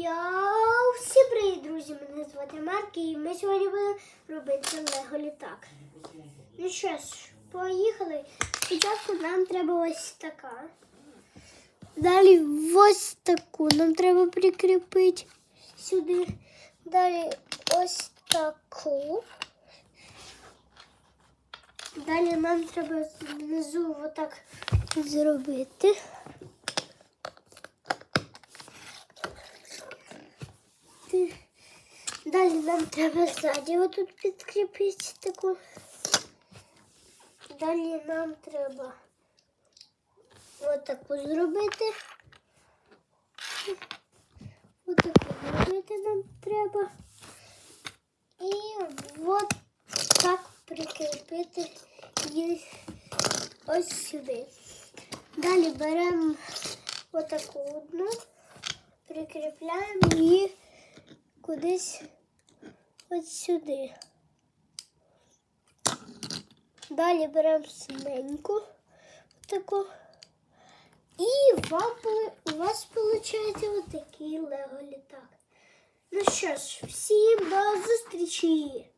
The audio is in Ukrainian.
Я всім привіт, друзі! Мене звати Марк і ми сьогодні будемо робити лего літак. Ну що ж, поїхали. Спочатку нам треба ось така. Далі ось таку нам треба прикріпити сюди. Далі ось таку. Далі нам треба знизу отак зробити. Ти- Далі нам треба ззаді отут підкріпити таку. Далі нам треба отаку зробити. Отаку зробити нам треба. І от так прикріпити її ось сюди. Далі беремо отаку одну, прикріпляємо її Кудись ось сюди. Далі беремо синеньку таку. І вам, у вас виходить отакий лего літак. Ну що ж, всім до зустрічі!